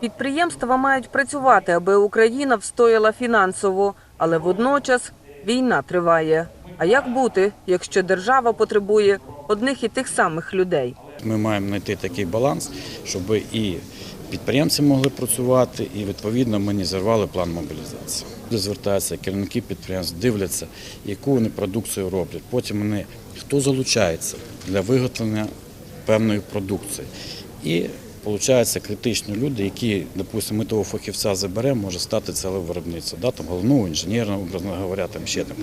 Підприємства мають працювати, аби Україна встояла фінансово, але водночас війна триває. А як бути, якщо держава потребує одних і тих самих людей? Ми маємо знайти такий баланс, щоб і підприємці могли працювати, і відповідно ми не зірвали план мобілізації. Звертаються, керівники підприємств дивляться, яку вони продукцію роблять. Потім вони хто залучається для виготовлення певної продукції. І Получаються критичні люди, які, допустимо, ми того фахівця заберемо, може стати ціле виробництво, да, там головного інженера, образно говоря, там ще там.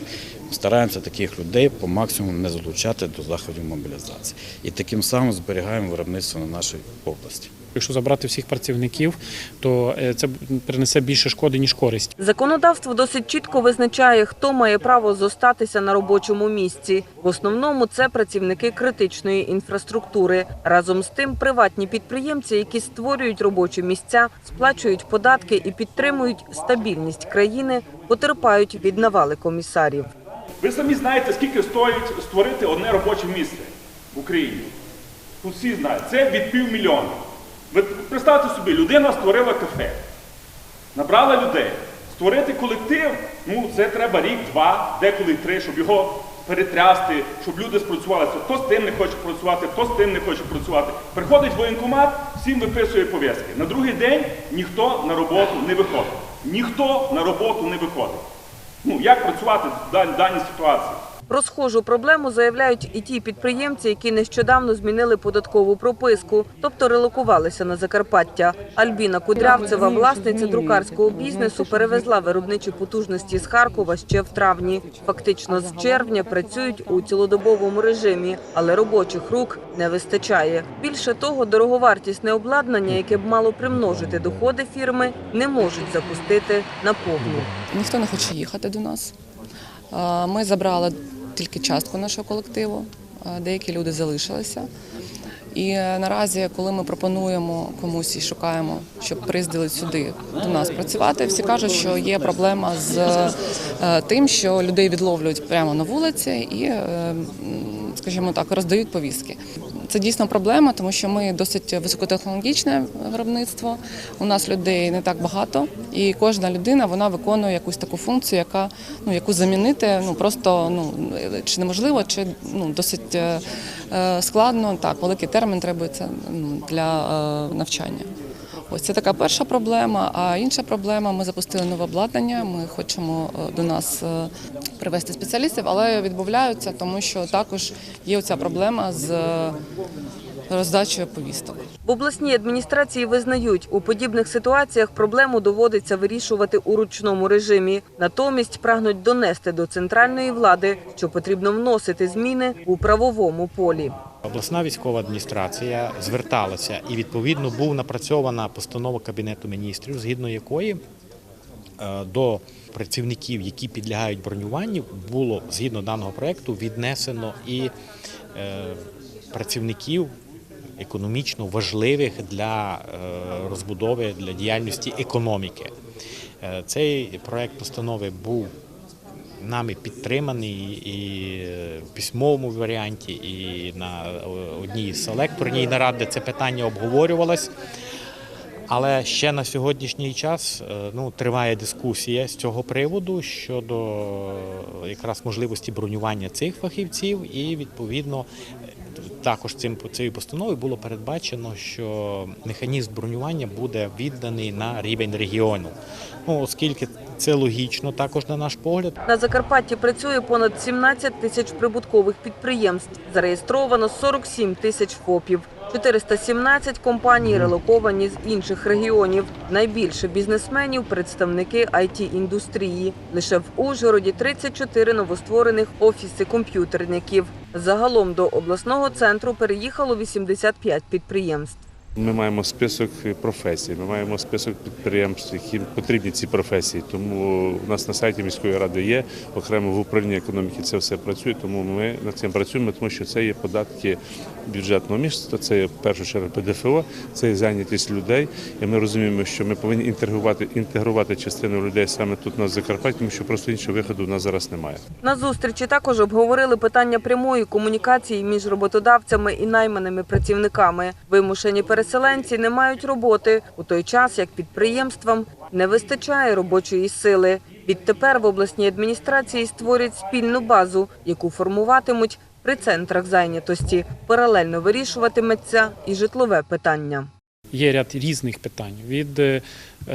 Стараємося таких людей по максимуму не залучати до заходів мобілізації. І таким самим зберігаємо виробництво на нашій області. Якщо забрати всіх працівників, то е, це принесе більше шкоди ніж користь. Законодавство досить чітко визначає, хто має право зостатися на робочому місці. В основному це працівники критичної інфраструктури. Разом з тим, приватні підприємці, які створюють робочі місця, сплачують податки і підтримують стабільність країни, потерпають від навали комісарів. Ви самі знаєте, скільки стоїть створити одне робоче місце в Україні. Тут всі знають. Це від півмільйона. Ви представте собі, людина створила кафе, набрала людей. Створити колектив, ну це треба рік, два, деколи три, щоб його перетрясти, щоб люди спрацювалися. Хто з тим не хоче працювати, хто з тим не хоче працювати. Приходить воєнкомат, всім виписує пов'язки. На другий день ніхто на роботу не виходить. Ніхто на роботу не виходить. Ну, як працювати в даній ситуації? Про схожу проблему заявляють і ті підприємці, які нещодавно змінили податкову прописку, тобто релокувалися на Закарпаття. Альбіна Кудрявцева, власниця друкарського бізнесу, перевезла виробничі потужності з Харкова ще в травні. Фактично з червня працюють у цілодобовому режимі, але робочих рук не вистачає. Більше того, дороговартісне обладнання, яке б мало примножити доходи фірми, не можуть запустити на повну. Ніхто не хоче їхати до нас. Ми забрали тільки частку нашого колективу, деякі люди залишилися. І е, наразі, коли ми пропонуємо комусь і шукаємо, щоб приїздили сюди до нас працювати, всі кажуть, що є проблема з е, тим, що людей відловлюють прямо на вулиці і, е, скажімо так, роздають повістки. Це дійсно проблема, тому що ми досить високотехнологічне виробництво. У нас людей не так багато, і кожна людина вона виконує якусь таку функцію, яка ну яку замінити ну просто ну чи неможливо, чи ну досить складно. Так, великий термін требується ну, для е, навчання. Ось це така перша проблема. А інша проблема ми запустили нове обладнання. Ми хочемо е, до нас е, привести спеціалістів, але відмовляються, тому що також є оця проблема з роздачею повісток. В обласній адміністрації визнають, у подібних ситуаціях проблему доводиться вирішувати у ручному режимі. Натомість прагнуть донести до центральної влади, що потрібно вносити зміни у правовому полі. Обласна військова адміністрація зверталася і відповідно був напрацьована постанова Кабінету міністрів, згідно якої е, до працівників, які підлягають бронюванню, було згідно даного проекту віднесено і е, працівників економічно важливих для е, розбудови для діяльності економіки. Цей проект постанови був нами підтриманий і в письмовому варіанті, і на одній селекторній нараді це питання обговорювалось. Але ще на сьогоднішній час е, ну, триває дискусія з цього приводу щодо е, якраз можливості бронювання цих фахівців, і відповідно е, також цим цією постановою було передбачено, що механізм бронювання буде відданий на рівень регіону. Ну, оскільки це логічно, також на наш погляд. На Закарпатті працює понад 17 тисяч прибуткових підприємств. Зареєстровано 47 тисяч ФОПів. 417 компаній релоковані з інших регіонів. Найбільше бізнесменів – представники IT-індустрії. Лише в Ужгороді 34 новостворених офіси комп'ютерників. Загалом до обласного центру переїхало 85 підприємств. Ми маємо список професій, ми маємо список підприємств, яким потрібні ці професії. Тому у нас на сайті міської ради є окремо в управлінні економіки це все працює. Тому ми над цим працюємо, тому що це є податки бюджетного міста. Це в першу чергу ПДФО, це є зайнятість людей. І ми розуміємо, що ми повинні інтегрувати інтегрувати частину людей саме тут на Закарпатті, тому що просто іншого виходу у нас зараз немає. На зустрічі також обговорили питання прямої комунікації між роботодавцями і найманими працівниками. Вимушені переселенці не мають роботи у той час, як підприємствам не вистачає робочої сили. Відтепер в обласній адміністрації створять спільну базу, яку формуватимуть при центрах зайнятості. Паралельно вирішуватиметься і житлове питання. Є ряд різних питань від е,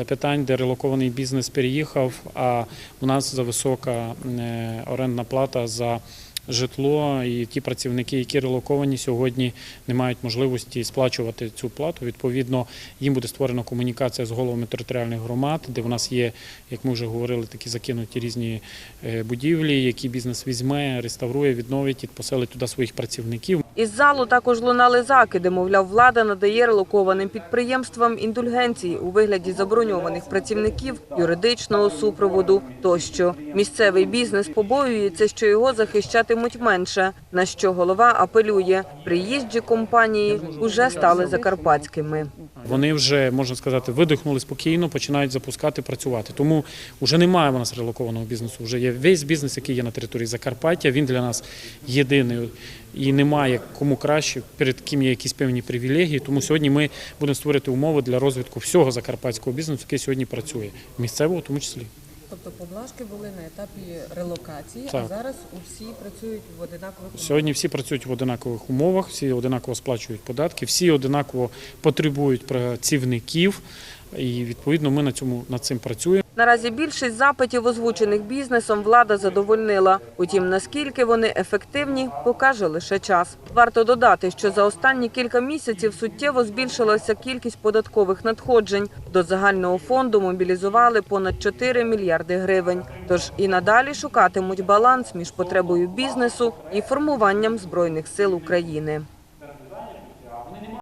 питань, де релокований бізнес переїхав, а у нас зависока висока орендна плата за житло, і ті працівники, які релоковані сьогодні, не мають можливості сплачувати цю плату. Відповідно, їм буде створена комунікація з головами територіальних громад, де в нас є, як ми вже говорили, такі закинуті різні е, будівлі, які бізнес візьме, реставрує, відновить і поселить туди своїх працівників. Із залу також лунали закиди. Мовляв, влада надає релокованим підприємствам індульгенції у вигляді заброньованих працівників, юридичного супроводу тощо. Місцевий бізнес побоюється, що його захищатимуть менше. На що голова апелює: приїжджі компанії уже стали закарпатськими. Вони вже можна сказати видихнули спокійно, починають запускати, працювати. Тому вже немає у нас релокованого бізнесу. Вже є весь бізнес, який є на території Закарпаття. Він для нас єдиний і немає кому краще, перед ким є якісь певні привілегії. Тому сьогодні ми будемо створити умови для розвитку всього закарпатського бізнесу, який сьогодні працює, місцевого в тому числі. Тобто поблажки були на етапі релокації, Так. а зараз усі працюють в одинакових умовах. Сьогодні всі працюють в одинакових умовах, всі одинаково сплачують податки, всі одинаково потребують працівників, і відповідно ми на цьому над цим працюємо. Наразі більшість запитів, озвучених бізнесом, влада задовольнила. Утім, наскільки вони ефективні, покаже лише час. Варто додати, що за останні кілька місяців суттєво збільшилася кількість податкових надходжень. До загального фонду мобілізували понад 4 мільярди гривень. Тож і надалі шукатимуть баланс між потребою бізнесу і формуванням збройних сил України.